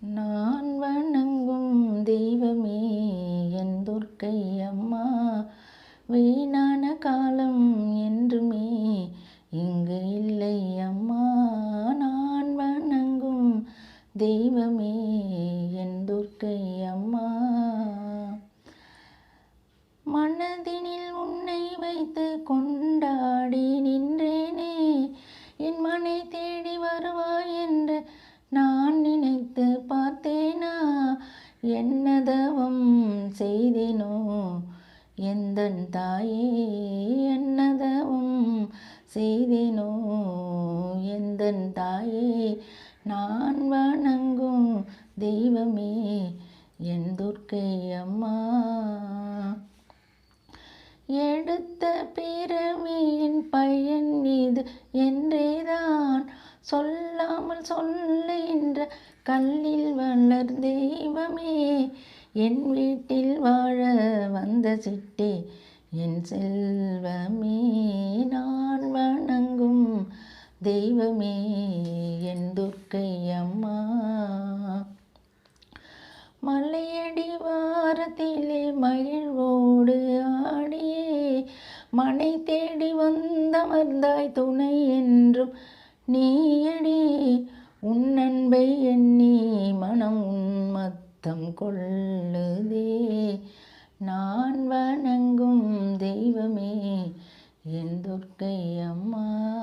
நான் வணங்கும் தெய்வமே என் துர்க்கை அம்மா. வீணான காலம் என்றுமே இங்கு இல்லை அம்மா. நான் வணங்கும் தெய்வமே என் துர்க்கை அம்மா. மனதினில் உன்னை வைத்து கொண்டாடி நின்றேனே. என் மனை தேடி வருவாய் என்னதவம் செய்தினோ? எந்தன் தாயே என்னதவம் செய்தினோ? எந்தன் தாயே நான் வணங்கும் தெய்வமே என் துர்க்கை அம்மா. எடுத்த பிறவியின் பயன் இது என்றேதான். சொல்லாமல் சொல்லுகின்ற கல்லில் வளர் தெய்வமே என் வீட்டில் வாழ வந்த சிட்டி என் செல்வமே நான் வணங்கும் தெய்வமே என் துர்க்கை அம்மா. மலையடி வாரத்திலே மகிழ்வோடு ஆடியே மனை தேடி வந்தமர்ந்தாய் துணை என்றும் நீயடி உன் அன்பை எண்ணி மனம் உன்மத்தம் கொள்ளுதே. நான் வணங்கும் தெய்வமே என் துர்க்கை அம்மா.